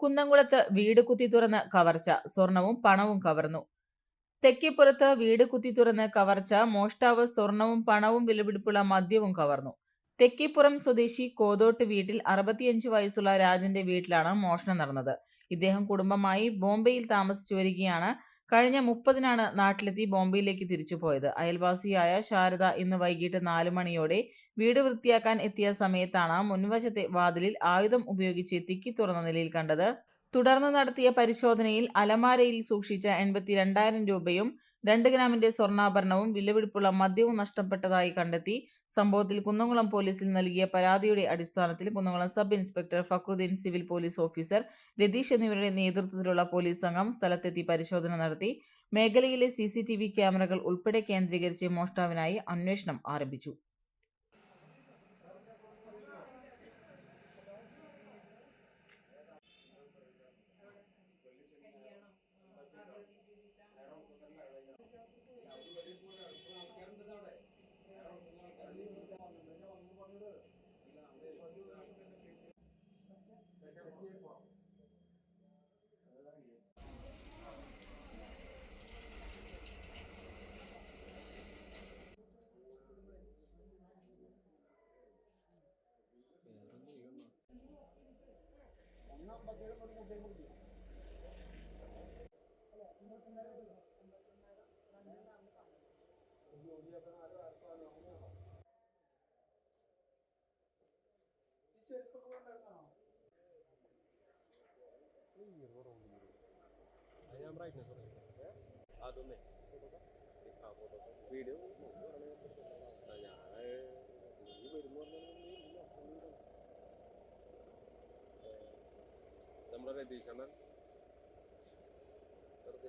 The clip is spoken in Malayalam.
കുന്നംകുളത്ത് വീട് കുത്തി തുറന്ന് കവർച്ച സ്വർണവും പണവും കവർന്നു. തെക്കിപ്പുറത്ത് വീട് കുത്തി തുറന്ന് കവർച്ച മോഷ്ടാവ് സ്വർണവും പണവും വിലപിടിപ്പുള്ള മദ്യവും കവർന്നു. തെക്കിപ്പുറം സ്വദേശി കോതോട്ട് വീട്ടിൽ അറുപത്തിയഞ്ച് വയസ്സുള്ള രാജന്റെ വീട്ടിലാണ് മോഷണം നടന്നത്. ഇദ്ദേഹം കുടുംബമായി ബോംബെയിൽ താമസിച്ചു വരികയാണ്. കഴിഞ്ഞ മുപ്പതിനാണ് നാട്ടിലെത്തി ബോംബെയിലേക്ക് തിരിച്ചു പോയത്. അയൽവാസിയായ ശാരദ ഇന്ന് വൈകിട്ട് നാലു മണിയോടെ വീട് വൃത്തിയാക്കാൻ എത്തിയ സമയത്താണ് മുൻവശത്തെ വാതിലിൽ ആയുധം ഉപയോഗിച്ച് തിക്കി തുറന്ന നിലയിൽ കണ്ടത്. തുടർന്ന് നടത്തിയ പരിശോധനയിൽ അലമാരയിൽ സൂക്ഷിച്ച എൺപത്തി രണ്ടായിരം രൂപയും രണ്ട് ഗ്രാമിന്റെ സ്വർണാഭരണവും വിലപിടിപ്പുള്ള മദ്യവും നഷ്ടപ്പെട്ടതായി കണ്ടെത്തി. സംഭവത്തിൽ കുന്നംകുളം പോലീസിൽ നൽകിയ പരാതിയുടെ അടിസ്ഥാനത്തിൽ Kunnamkulam sub inspector Fakhruddin civil police officer Ratheesh എന്നിവരുടെ നേതൃത്വത്തിലുള്ള പോലീസ് സംഘം സ്ഥലത്തെത്തി പരിശോധന നടത്തി. മേഖലയിലെ സി ക്യാമറകൾ ഉൾപ്പെടെ കേന്ദ്രീകരിച്ച് മോഷ്ടാവിനായി അന്വേഷണം ആരംഭിച്ചു. ഒന്നാം പത്തേഴ് മണി ഞാൻ ബ്രൈറ്റ്നസ് അതൊന്നേ വീഡിയോ ഞാൻ നീ വരുന്നു നമ്മുടെ രതീഷ് അണ്ണൻ വെറുതെ